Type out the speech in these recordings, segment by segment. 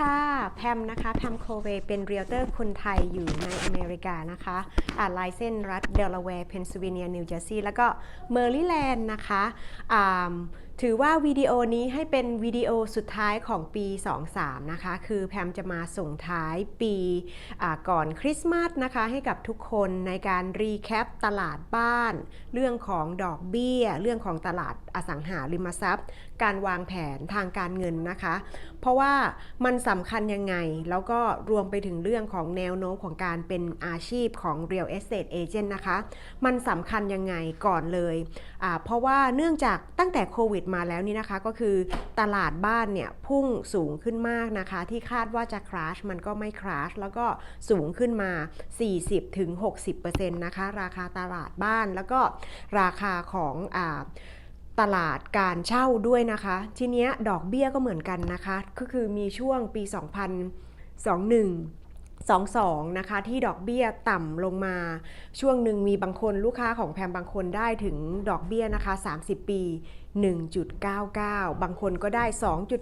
ค่ะ แพมนะคะ แพมโคเวเป็นเรียลเตอร์คนไทยอยู่ในอเมริกานะคะอ่าลายเส้นรัฐเดลาแวร์เพนซิลเวเนียนิวเจอร์ซีย์แล้วก็เมอร์ลีแลนด์นะคะอ่า ถือว่าวิดีโอนี้ให้เป็นวิดีโอสุดท้ายของปี 23 นะคะ คือแพมจะมาส่งท้ายปีก่อนคริสต์มาสนะคะ ให้กับทุกคนในการรีแคปตลาดบ้าน เรื่องของดอกเบี้ย เรื่องของตลาดอสังหาริมทรัพย์ การวางแผนทางการเงินนะคะ เพราะว่ามันสำคัญยังไง แล้วก็รวมไปถึงเรื่องของแนวโน้มของการเป็นอาชีพของ Real Estate Agent นะคะ มันสำคัญยังไงก่อนเลย เพราะว่าเนื่องจากตั้งแต่โควิดมาแล้วนี่นะคะก็คือตลาดบ้านเนี่ยพุ่งสูงขึ้นมากนะคะ ที่คาดว่าจะคราชมันก็ไม่คราชแล้วก็สูงขึ้นมา 40-60%นะคะราคาตลาดบ้านแล้วก็ราคาของอ่าตลาดการเช่าด้วยนะคะ ทีเนี้ยดอกเบี้ยก็เหมือนกันนะคะ ก็คือมีช่วงปี 2021 22 นะคะ ที่ดอกเบี้ยต่ำลงมา ช่วงหนึ่งมีบางคนลูกค้าของแพมบางคนได้ถึงดอกเบี้ยนะคะ 30 ปี 1.99 บางคนก็ได้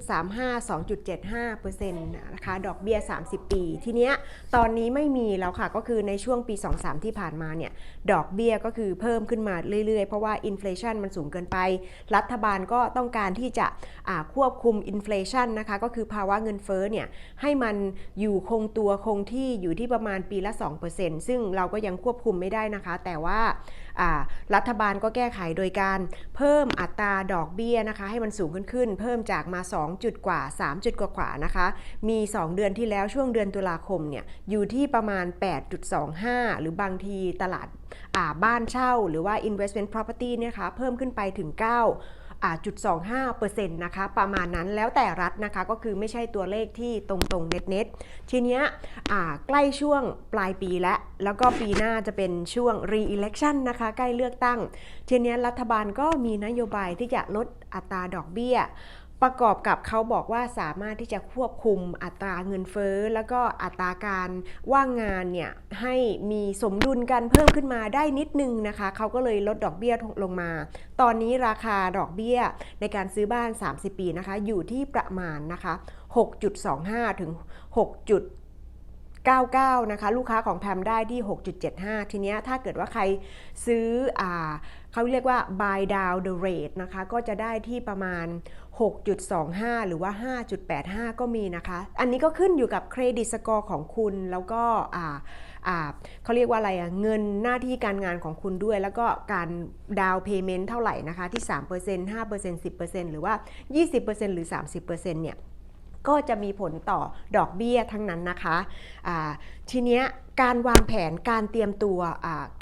2.35 2.75%นะคะ ดอกเบี้ย 30 ปี ทีเนี้ยตอนนี้ไม่มีแล้วค่ะ ก็คือในช่วงปี 23 ที่ผ่านมาเนี่ย ดอกเบี้ยก็คือเพิ่มขึ้นมาเรื่อยๆ เพราะว่าอินฟลชันมันสูงเกินไป รัฐบาลก็ต้องการที่จะควบคุมอินฟลชันนะคะ ก็คือภาวะเงินเฟ้อเนี่ย ให้มันอยู่คงตัวคงที่อยู่ที่ประมาณปีละ 2%ซึ่งเราก็ยังควบคุมไม่ได้นะคะ แต่ว่ารัฐบาลก็แก้ไขโดยการเพิ่มอัตราดอกเบี้ยนะคะ ให้มันสูงขึ้นขึ้น เพิ่มจากมา 2 จุดกว่า 3 จุดกว่ากว่านะคะ มี 2 เดือนที่แล้วช่วงเดือนตุลาคมเนี่ยอยู่ที่ประมาณ 8.25 หรือบางทีตลาดาบ้านเช่า หรือว่า investment property เนี่ยคะเพิ่มขึ้นไปถึง9อ่า จุด25%นะคะประมาณนั้นแล้วแต่รัฐนะคะก็คือไม่ใช่ตัวเลขที่ตรงๆเน็ตๆทีเนี้ยใกล้ช่วงปลายปีแล้วแล้วก็ปีหน้าจะเป็นช่วง re-election นะคะใกล้เลือกตั้ง ทีเนี้ยรัฐบาลก็มีนโยบายที่จะลดอัตราดอกเบี้ย ประกอบกับเขาบอกว่าสามารถที่จะควบคุมอัตราเงินเฟ้อ แล้วก็อัตราการว่างงานเนี่ยให้มีสมดุลกันเพิ่มขึ้นมาได้นิดนึงนะคะเขาก็เลยลดดอกเบี้ยลงมา ตอนนี้ราคาดอกเบี้ยในการซื้อบ้าน 30 ปีนะคะ อยู่ที่ประมาณนะคะ6.25 ถึง 99 นะคะ ลูกค้าของแพมได้ที่ 6.75 ทีเนี้ยถ้าเกิดว่าใครซื้ออเขาเรียกว่า buy down the rate นะคะ ก็จะได้ที่ประมาณ 6.25 หรือว่า 5.85 ก็มีนะคะ อันนี้ก็ขึ้นอยู่กับเครดิตสกอร์ของคุณแล้วก็เขาเรียกว่าอะไรอะเงินหน้าที่การงานของคุณด้วย แล้วก็การดาวเพย์เมนต์เท่าไหร่นะคะ ที่ 3% 5% 10%หรือว่า 20%หรือ 30%เนี่ย ก็จะมีผลต่อดอกเบี้ยทั้งนั้นนะคะะทีเนี้ย การวางแผนการเตรียมตัว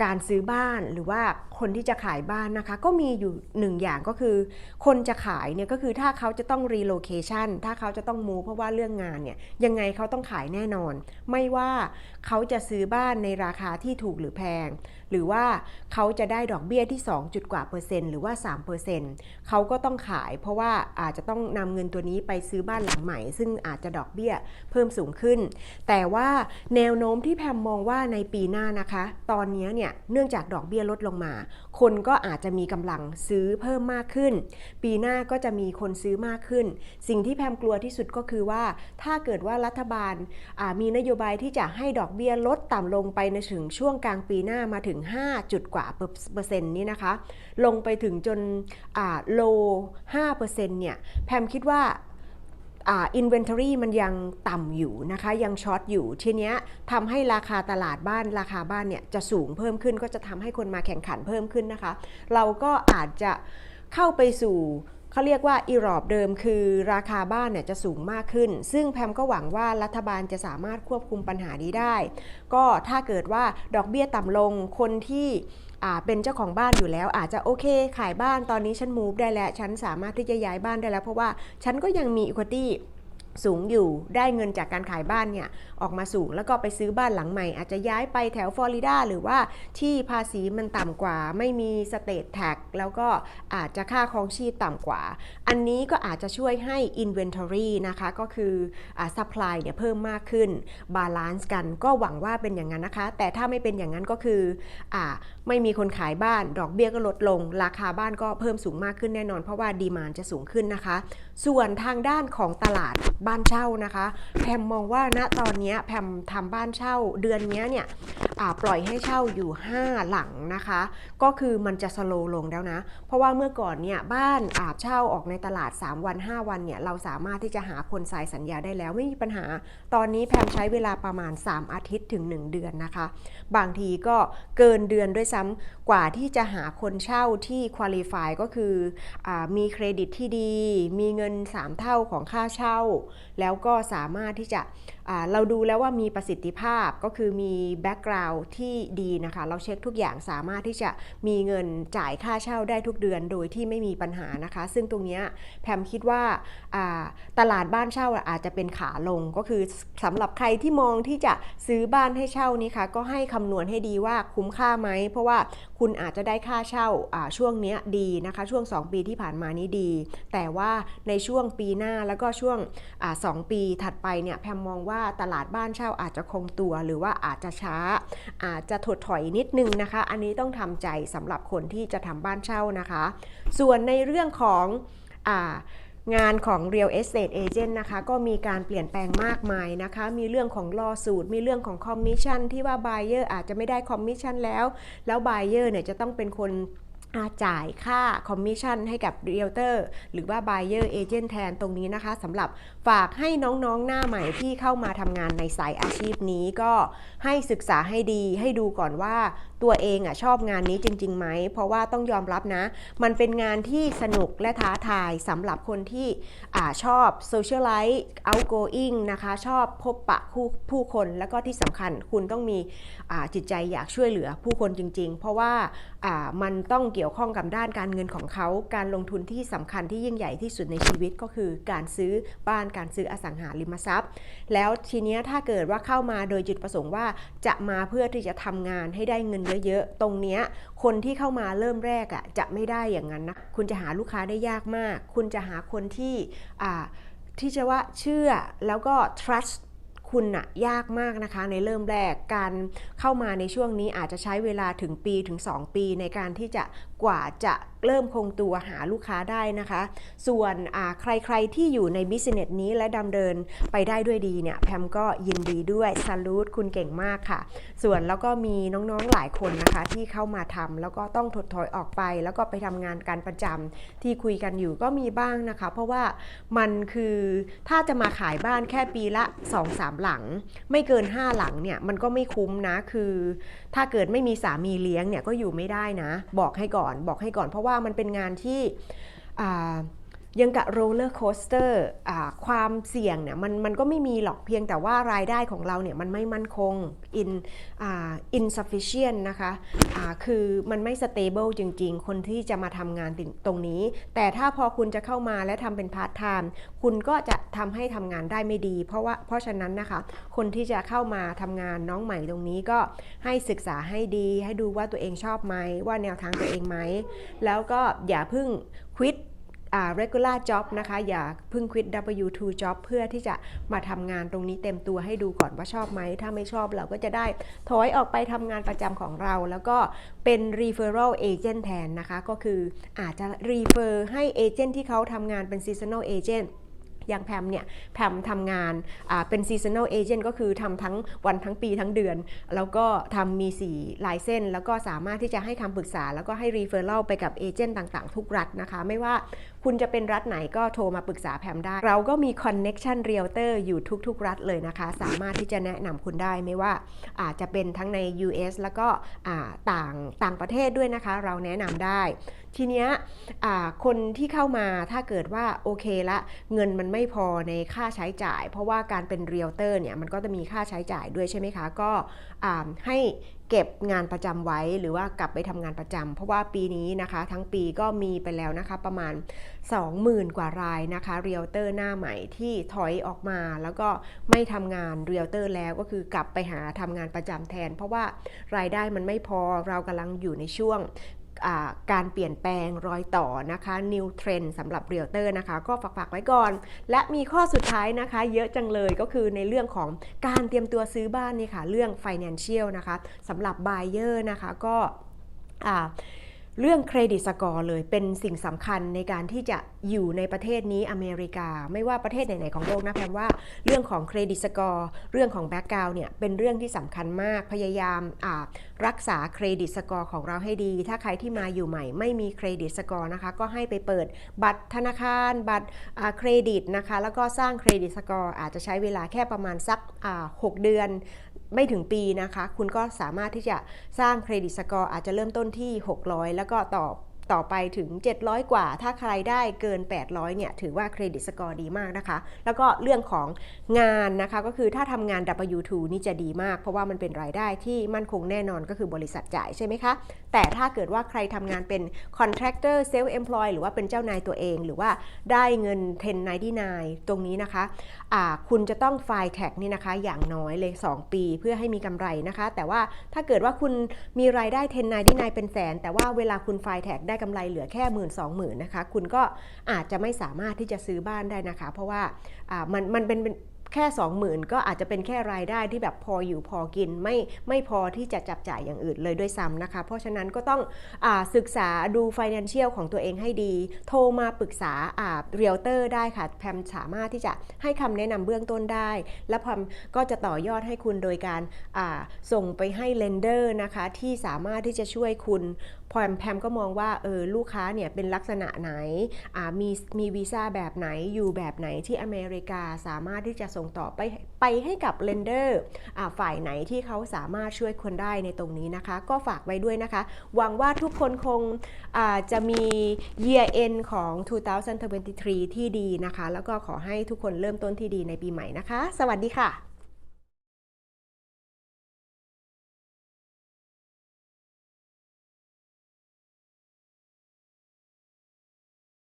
การซื้อบ้านหรือว่าคนที่จะขายบ้านนะคะ ก็มีอยู่หนึ่งอย่างก็คือ คนจะขายเนี่ยก็คือถ้าเขาจะต้อง relocation ถ้าเขาจะต้องมูเพราะว่าเรื่องงานเนี่ยยังไงเขาต้องขายแน่นอน ไม่ว่าเขาจะซื้อบ้านในราคาที่ถูกหรือแพง หรือว่าเขาจะได้ดอกเบี้ยที่ 2 จุดกว่าเปอร์เซ็นต์หรือว่า3เปอร์เซ็นต์เขาก็ต้องขายเพราะว่าอาจจะต้องนำเงินตัวนี้ไปซื้อบ้านหลังใหม่ ซึ่งอาจจะดอกเบี้ยเพิ่มสูงขึ้น แต่ว่าแนวโน้มที่แพมมองว่าในปีหน้านะคะ ตอนนี้เนี่ยเนื่องจากดอกเบี้ยลดลงมา คนก็อาจจะมีกำลังซื้อเพิ่มมากขึ้น ปีหน้าก็จะมีคนซื้อมากขึ้น สิ่งที่แพมกลัวที่สุดก็คือว่า ถ้าเกิดว่ารัฐบาลมีนโยบายที่จะให้ดอกเบี้ยลดต่ำลงไปในถึงช่วงกลางปีหน้ามาถึง 5 จุดกว่าเปอร์เซ็นต์นี่นะคะ ลงไปถึงจนอ่าโล5%เนี่ยแพมคิดว่า อ่า inventory มันยังต่ำอยู่นะคะยังช็อตอยู่ทีเนี้ยทำให้ราคาตลาดบ้านราคาบ้านเนี่ยจะสูงเพิ่มขึ้นก็จะทำให้คนมาแข่งขันเพิ่มขึ้นนะคะ เราก็อาจจะเข้าไปสู่เขาเรียกว่าอีรอบเดิมคือราคาบ้านเนี่ยจะสูงมากขึ้น ซึ่งแพมก็หวังว่ารัฐบาลจะสามารถควบคุมปัญหานี้ได้ ก็ถ้าเกิดว่าดอกเบี้ยต่ำลงคนที่ เป็นเจ้าของบ้านอยู่แล้ว อาจจะโอเค ขายบ้านตอนนี้ฉันมูฟได้แล้ว ฉันสามารถที่จะย้ายบ้านได้แล้ว เพราะว่าฉันก็ยังมีอควาตี้ สูงอยู่ได้เงินจากการขายบ้านเนี่ยออกมาสูงแล้วก็ไปซื้อบ้านหลังใหม่ อาจจะย้ายไปแถวฟลอริดาหรือว่าที่ภาษีมันต่ำกว่า ไม่มีสเตทแท็กแล้วก็อาจจะค่าครองชีพต่ำกว่า อันนี้ก็อาจจะช่วยให้ Inventory นะคะก็คืออ supply เนี่ยเพิ่มมากขึ้นบาลานซ์กันก็หวังว่าเป็นอย่างนั้นนะคะ แต่ถ้าไม่เป็นอย่างนั้นก็คืออไม่มีคนขายบ้าน ดอกเบี้ยก็ลดลง ราคาบ้านก็เพิ่มสูงมากขึ้นแน่นอน เพราะว่าดีมานจะสูงขึ้นนะคะ ส่วนทางด้านของตลาดบ้านเช่านะคะ แพมมองว่าณตอนนี้แพมทำบ้านเช่าเดือนนี้เนี่ยปล่อยให้เช่าอยู่ 5 หลังนะคะ ก็คือมันจะสโลว์ลงแล้วนะ เพราะว่าเมื่อก่อนเนี่ยบ้านอาเช่าออกในตลาด 3 วัน 5 วันเนี่ยเราสามารถที่จะหาคนสายสัญญาได้แล้วไม่มีปัญหา ตอนนี้แพมใช้เวลาประมาณ 3 อาทิตย์ถึง 1 เดือนนะคะ บางทีก็เกินเดือนด้วยซ้ำกว่าที่จะหาคนเช่าที่คุริฟายก็คืออมีเครดิตที่ดี มีเงิน 3 เท่าของค่าเช่าแล้วก็สามารถที่จะ เราดูแล้วว่ามีประสิทธิภาพก็คือมีแบ็กกราวด์ที่ดีนะคะ เราเช็คทุกอย่างสามารถที่จะมีเงินจ่ายค่าเช่าได้ทุกเดือนโดยที่ไม่มีปัญหานะคะ ซึ่งตรงนี้แพมคิดว่าตลาดบ้านเช่าอาจจะเป็นขาลงก็คือสำหรับใครที่มองที่จะซื้อบ้านให้เช่านี่ค่ะก็ให้คำนวณให้ดีว่าคุ้มค่าไหม เพราะว่าคุณอาจจะได้ค่าเช่าช่วงนี้ดีนะคะ ช่วง 2 ปีที่ผ่านมานี้ดี แต่ว่าในช่วงปีหน้าแล้วก็ช่วงอ่าสองปีถัดไปเนี่ยแพมมองว่าตลาดบ้านเช่าอาจจะคงตัว หรือว่าอาจจะช้า อาจจะถดถอยนิดนึงนะคะ อันนี้ต้องทำใจสำหรับคนที่จะทำบ้านเช่านะคะ ส่วนในเรื่องขององานของ Real Estate Agent นะคะ ก็มีการเปลี่ยนแปลงมากมายนะคะ มีเรื่องของลอสูตร มีเรื่องของคอมมิชชั่นที่ว่า Buyer อาจจะไม่ได้คอมมิชชั่นแล้ว แล้ว Buyer เนี่ยจะต้องเป็นคน จ่ายค่าคอมมิชชั่นให้กับ Realtor หรือว่าบ Buyer Agent แทนตรงนี้นะคะสำหรับฝากให้น้องๆหน้าใหม่ที่เข้ามาทำงานในสายอาชีพนี้ก็ให้ศึกษาให้ดีให้ดูก่อนว่าตัวเองอะชอบงานนี้จริงๆไหม เพราะว่าต้องยอมรับนะ มันเป็นงานที่สนุกและท้าทายสำหรับคนที่อาชอบ socialize outgoing นะคะชอบพบปะผู้ผู้คนแล้วก็ที่สำคัญคุณต้องมีอ่าจิตใจอยากช่วยเหลือผู้คนจริงๆ เพราะว่าอ่ามันต้องเกี่ยวข้องกับด้านการเงินของเขา การลงทุนที่สำคัญที่ยิ่งใหญ่ที่สุดในชีวิตก็คือการซื้อบ้านการซื้ออสังหาริมทรัพย์ แล้วทีนี้ถ้าเกิดว่าเข้ามาโดยจุดประสงค์ว่าจะมาเพื่อที่จะทำงานให้ได้เงินเยอะๆ ตรงเนี้ยคนที่เข้ามาเริ่มแรกอะ่ะจะไม่ได้อย่างนั้นนะคุณจะหาลูกค้าได้ยากมาก คุณจะหาคนที่อ่าที่จะว่าเชื่อแล้วก็ trust คุณน่ะยากมากนะคะในเริ่มแรกการเข้ามาในช่วงนี้อาจจะใช้เวลาถึงปีถึง 2 ปีในการที่จะกว่าจะเริ่มคงตัวหาลูกค้าได้นะคะ ส่วนอ่าใครๆที่อยู่ในบิสเนสนี้และดำเนินไปได้ด้วยดีเนี่ยแพมก็ยินดีด้วยซ l ลูดคุณเก่งมากค่ะ ส่วนแล้วก็มีน้องๆหลายคนนะคะ ที่เข้ามาทำแล้วก็ต้องถดถอยออกไป แล้วก็ไปทำงานการประจำที่คุยกันอยู่ก็มีบ้างนะคะ เพราะว่ามันคือถ้าจะมาขายบ้านแค่ปีละ 2-3หลัง ไม่เกิน 5 หลังเนี่ยมันก็ไม่คุ้มนะคือ ถ้าเกิดไม่มีสามีเลี้ยงเนี่ยก็อยู่ไม่ได้นะ บอกให้ก่อนบอกให้ก่อน เพราะว่ามันเป็นงานที่ ยังกับโรลเลอร์โคสเตอร์ความเสี่ยงเนี่ยมันมันก็ไม่มีหรอกเพียงแต่ว่ารายได้ของเราเนี่ยมันไม่มั่นคง in อ่า insufficient นะคะอ่าคือมันไม่ stable จริง ๆ คนที่จะมาทำงานตรงนี้ แต่ถ้าพอคุณจะเข้ามาและทำเป็นพาร์ทไทม์คุณก็จะทำให้ทำงานได้ไม่ดี เพราะว่าเพราะฉะนั้นนะคะ คนที่จะเข้ามาทำงานน้องใหม่ตรงนี้ก็ให้ศึกษาให้ดี ให้ดูว่าตัวเองชอบไหมว่าแนวทางตัวเองไหมแล้วก็อย่าเพิ่งควิด regular job นะคะ อย่าเพิ่ง quit W2 job เพื่อที่จะมาทำงานตรงนี้เต็มตัวให้ดูก่อนว่าชอบไหม ถ้าไม่ชอบเราก็จะได้ถอยออกไปทำงานประจำของเรา แล้วก็เป็น referral agent แทนนะคะ ก็คืออาจจะ refer ให้เอเจนต์ที่เขาทำงานเป็น seasonal agent อย่างแพมเนี่ยแพมทำงานเป็น seasonal agent ก็คือทำทั้งวันทั้งปีทั้งเดือน แล้วก็ทำมี 4 ลายเส้น แล้วก็สามารถที่จะให้คำปรึกษา แล้วก็ให้ referral ไปกับเอเจนต์ต่างๆ ทุกรัฐนะคะ ไม่ว่าคุณจะเป็นรัฐไหนก็โทรมาปรึกษาแพมได้ เราก็มี connection realtor อร์อยู่ทุก ๆ รัฐเลยนะคะ สามารถที่จะแนะนำคุณได้ไม่ว่าอาจจะเป็นทั้งใน US แล้วก็ต่างต่างประเทศด้วยนะคะ เราแนะนำได้ ทีเนี้ยคนที่เข้ามาถ้าเกิดว่าโอเคละเงินมันไม่พอในค่าใช้จ่าย เพราะว่าการเป็นเรียลเตอร์เนี่ยมันก็จะมีค่าใช้จ่ายด้วยใช่ไหมคะ ก็ให้เก็บงานประจำไว้หรือว่ากลับไปทำงานประจำเพราะว่าปีนี้นะคะ ทั้งปีก็มีไปแล้วนะคะประมาณ 20,000 กว่ารายนะคะเรียลเตอร์หน้าใหม่ที่ถอยออกมา แล้วก็ไม่ทำงานเรียลเตอร์แล้วก็คือกลับไปหาทำงานประจำแทน เพราะว่ารายได้มันไม่พอเรากำลังอยู่ในช่วง การเปลี่ยนแปลงรอยต่อนะคะ new trend สำหรับเรียลเตอร์นะคะ ก็ฝากๆไว้ก่อน และมีข้อสุดท้ายนะคะ เยอะจังเลยก็คือในเรื่องของการเตรียมตัวซื้อบ้านนี่ค่ะ เรื่อง financial นะคะสำหรับ buyer นะคะก็อ่า เรื่องเครดิตสกอร์เลยเป็นสิ่งสำคัญในการที่จะอยู่ในประเทศนี้อเมริกา ไม่ว่าประเทศไหน ๆ ของโลกนะแพมว่าเรื่องของเครดิตสกอร์เรื่องของแบ็กกราวเนี่ยเป็นเรื่องที่สำคัญมากพยายามรักษาเครดิตสกอร์ของเราให้ดี ถ้าใครที่มาอยู่ใหม่ ไม่มีเครดิตสกอร์นะคะ ก็ให้ไปเปิดบัตรธนาคาร บัตรเครดิตนะคะ แล้วก็สร้างเครดิตสกอร์อาจจะใช้เวลาแค่ประมาณสักอ่า6เดือน ไม่ถึงปีนะคะ คุณก็สามารถที่จะสร้างเครดิตสกอร์อาจจะเริ่มต้นที่ 600 แล้วก็ต่อ ต่อไปถึง 700 กว่า ถ้าใครได้เกิน 800 เนี่ย ถือว่าเครดิตสกอร์ดีมากนะคะ แล้วก็เรื่องของงานนะคะ ก็คือถ้าทำงาน W2 นี่จะดีมาก เพราะว่ามันเป็นรายได้ที่มั่นคงแน่นอนก็คือบริษัทจ่ายใช่ไหมคะ แต่ถ้าเกิดว่าใครทำงานเป็น contractor self employed หรือว่าเป็นเจ้านายตัวเอง หรือว่าได้เงิน 1099 ตรงนี้นะคะอ่าคุณจะต้องไฟล์แท็กนี่นะคะ อย่างน้อยเลย 2 ปีเพื่อให้มีกำไรนะคะ แต่ว่าถ้าเกิดว่าคุณมีรายได้ 10 9 9 เป็นแสน แต่ว่าเวลาคุณไฟล์แท็กได้กำไรเหลือแค่หมื่นสองหมื่นนะคะคุณก็อาจจะไม่สามารถที่จะซื้อบ้านได้นะคะ เพราะว่ามันมันเป็นเป็นแค่ 20,000 ก็อาจจะเป็นแค่รายได้ที่แบบพออยู่พอกินไม่ไม่พอที่จะจับจ่ายอย่างอื่นเลยด้วยซ้ำนะคะ เพราะฉะนั้นก็ต้องอศึกษาดู financial ของตัวเองให้ดี โทรมาปรึกษาอาเรียลเตอร์ได้ค่ะ แพมสามารถที่จะให้คำแนะนำเบื้องต้นได้ และแพมก็จะต่อยอดให้คุณโดยการส่งไปให้เลนเดอร์นะคะ ที่สามารถที่จะช่วยคุณพมแพมก็มองว่าเออลูกค้าเนี่ยเป็นลักษณะไหนมีมีวีซ่าแบบไหนอยู่แบบไหนที่อเมริกาสามารถที่จะส่งต่อไปไปให้กับเลนเดอร์ฝ่ายไหนที่เขาสามารถช่วยคนได้ในตรงนี้นะคะ ก็ฝากไว้ด้วยนะคะ หวังว่าทุกคนคงจะมี year end ของ 2023 ที่ดีนะคะ แล้วก็ขอให้ทุกคนเริ่มต้นที่ดีในปีใหม่นะคะ สวัสดีค่ะ